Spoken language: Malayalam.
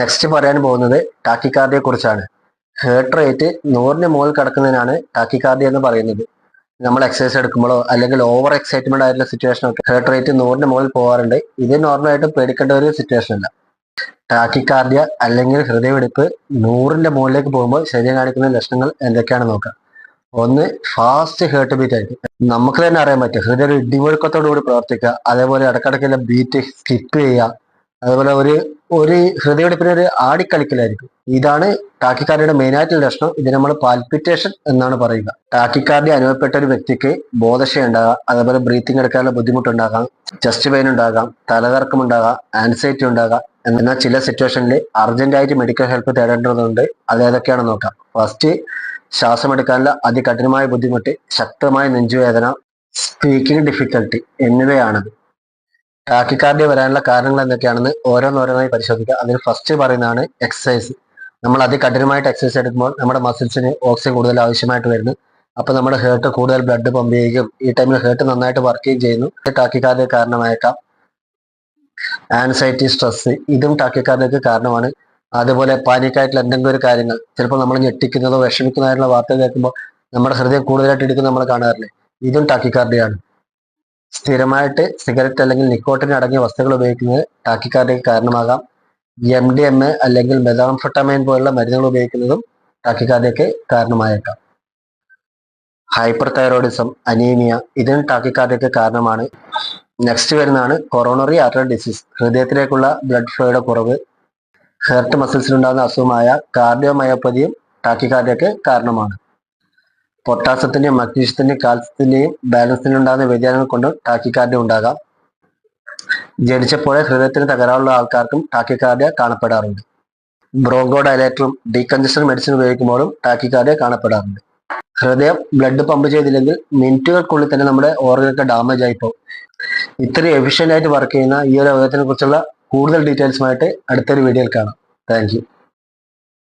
നെക്സ്റ്റ് പറയാൻ പോകുന്നത് ടാക്കിക്കാർഡിയെ കുറിച്ചാണ്. ഹേർട്ട് റേറ്റ് നൂറിന് മുകളിൽ കിടക്കുന്നതിനാണ് ടാക്കിക്കാർഡി എന്ന് പറയുന്നത്. നമ്മൾ എക്സസൈസ് എടുക്കുമ്പോഴോ അല്ലെങ്കിൽ ഓവർ എക്സൈറ്റ്മെന്റ് ആയിട്ടുള്ള സിറ്റുവേഷൻ ഒക്കെ ഹേർട്ട് റേറ്റ് നൂറിന് മുകളിൽ പോകാറുണ്ട്. ഇത് നോർമലായിട്ട് പേടിക്കേണ്ട ഒരു സിറ്റുവേഷൻ അല്ല. ടാക്കിക്കാർഡിയ അല്ലെങ്കിൽ ഹൃദയമിടിപ്പ് നൂറിന്റെ മുകളിലേക്ക് പോകുമ്പോൾ ശരീരം കാണിക്കുന്ന ലക്ഷണങ്ങൾ എന്തൊക്കെയാണ് നോക്കാം. ഒന്ന് ഫാസ്റ്റ് ഹേർട്ട് ബീറ്റ് ആയിരിക്കും. നമുക്ക് തന്നെ അറിയാൻ പറ്റും. ഹൃദയം ഒരു കൂടി പ്രവർത്തിക്കുക. അതേപോലെ ഇടക്കിടക്കുള്ള ബീറ്റ് സ്കിപ്പ് ചെയ്യുക. അതുപോലെ ഒരു ഒരു ഹൃദയമിടിപ്പിന് ഒരു ആടിക്കളിക്കലായിരിക്കും. ഇതാണ് ടാക്കിക്കാർഡിയുടെ മെയിൻ ആയിട്ടുള്ള ലക്ഷണം. ഇത് നമ്മൾ പാൽപിറ്റേഷൻ എന്നാണ് പറയുക. ടാക്കിക്കാർഡി അനുഭവപ്പെട്ട ഒരു വ്യക്തിക്ക് ബോധക്ഷയം ഉണ്ടാകാം അതേപോലെ ബ്രീത്തിങ് എടുക്കാനുള്ള ബുദ്ധിമുട്ടുണ്ടാകാം. ചെസ്റ്റ് പെയിൻ ഉണ്ടാകാം. തലകറക്കം ഉണ്ടാകാം. ആൻസൈറ്റി ഉണ്ടാകാം. എന്നാൽ ചില സിറ്റുവേഷനിൽ അർജന്റ് ആയിട്ട് മെഡിക്കൽ ഹെൽപ്പ് തേടേണ്ടതുണ്ട്. അത് നോക്കാം. ഫസ്റ്റ് ശ്വാസം എടുക്കാനുള്ള അതികഠിനമായ ബുദ്ധിമുട്ട് ശക്തമായ നെഞ്ചുവേദന സ്പീക്കിംഗ് ഡിഫിക്കൽട്ടി എന്നിവയാണത്. ടാക്കിക്കാർഡിയ വരാനുള്ള കാരണങ്ങൾ എന്തൊക്കെയാണെന്ന് ഓരോന്നോരോന്നായി പരിശോധിക്കുക അതിൽ ഫസ്റ്റ് പറയുന്നതാണ് എക്സസൈസ് നമ്മൾ അതികഠിനമായിട്ട് എക്സസൈസ് എടുക്കുമ്പോൾ നമ്മുടെ മസിൽസിന് ഓക്സിജൻ കൂടുതൽ ആവശ്യമായിട്ട് വരുന്നു. അപ്പൊ നമ്മുടെ ഹേർട്ട് കൂടുതൽ ബ്ലഡ് പമ്പ് ചെയ്യുകയും ഈ ടൈമിൽ ഹേർട്ട് നന്നായിട്ട് വർക്ക് ചെയ്യുകയും ചെയ്യുന്നു. ടാക്കിക്കാർഡിയ കാരണമായേക്കാം. ആൻസൈറ്റി സ്ട്രെസ് ഇതും ടാക്കിക്കാർഡിയക്ക് കാരണമാണ്. അതുപോലെ പാനിക്കായിട്ടുള്ള എന്തെങ്കിലും ഒരു കാര്യങ്ങൾ ചിലപ്പോൾ നമ്മൾ ഞെട്ടിക്കുന്നതോ വിഷമിക്കുന്നതായിട്ടുള്ള വാർത്ത കേൾക്കുമ്പോൾ നമ്മുടെ ഹൃദയം കൂടുതലായിട്ട് ഇടിക്കുന്നത് നമ്മൾ കാണാറില്ലേ? ഇതും ടാക്കിക്കാർഡിയാണ് സ്ഥിരമായിട്ട് സിഗരറ്റ് അല്ലെങ്കിൽ നിക്കോട്ടിൻ അടങ്ങിയ വസ്തുക്കൾ ഉപയോഗിക്കുന്നത് ടാക്കിക്കാർഡിക്ക് കാരണമാകാം. എം ഡി എം എ അല്ലെങ്കിൽ മെതാംഫെട്ടമൈൻ പോലുള്ള മരുന്നുകൾ ഉപയോഗിക്കുന്നതും ടാക്കിക്കാർഡിക്ക് കാരണമായേക്കാം. ഹൈപ്പർ തൈറോയിഡിസം അനീമിയ ഇതിനും ടാക്കിക്കാർഡിക്ക് കാരണമാണ്. നെക്സ്റ്റ് വരുന്നതാണ് കൊറോണറി ആർട്ടറി ഡിസീസ് ഹൃദയത്തിലേക്കുള്ള ബ്ലഡ് ഫ്ലോയുടെ കുറവ്. ഹെർട്ട് മസിൽസിലുണ്ടാകുന്ന അസുഖമായ കാർഡിയോമയോപ്പതിയും ടാക്കിക്കാർഡിയക്ക് കാരണമാണ്. പൊട്ടാസ്യത്തിന്റെയും മഗ്നീഷ്യത്തിന്റെയും കാൽസ്യത്തിന്റെയും ബാലൻസിനുണ്ടാകുന്ന വ്യതിയാനങ്ങൾ കൊണ്ട് ടാക്കിക്കാർഡിയ ഉണ്ടാകാം. ജനിച്ചപ്പോഴേ ഹൃദയത്തിന് തകരാറുള്ള ആൾക്കാർക്കും ടാക്കിക്കാർഡിയ കാണപ്പെടാറുണ്ട്. ബ്രോങ്കോ ഡയലേറ്ററും ഡീകഞ്ചസ്റ്റർ മെഡിസിൻ ഉപയോഗിക്കുമ്പോഴും ടാക്കിക്കാർഡിയ കാണപ്പെടാറുണ്ട്. ഹൃദയം ബ്ലഡ് പമ്പ് ചെയ്തില്ലെങ്കിൽ മിനിറ്റുകൾക്കുള്ളിൽ തന്നെ നമ്മുടെ ഓർഗനൊക്കെ ഡാമേജ് ആയി പോകും. ഇത്രയും എഫിഷ്യന്റ് ആയിട്ട് വർക്ക് ചെയ്യുന്ന ഈ ഒരു രോഗത്തിനെ കുറിച്ചുള്ള കൂടുതൽ ഡീറ്റെയിൽസുമായിട്ട് അടുത്തൊരു വീഡിയോയിൽ കാണാം. താങ്ക്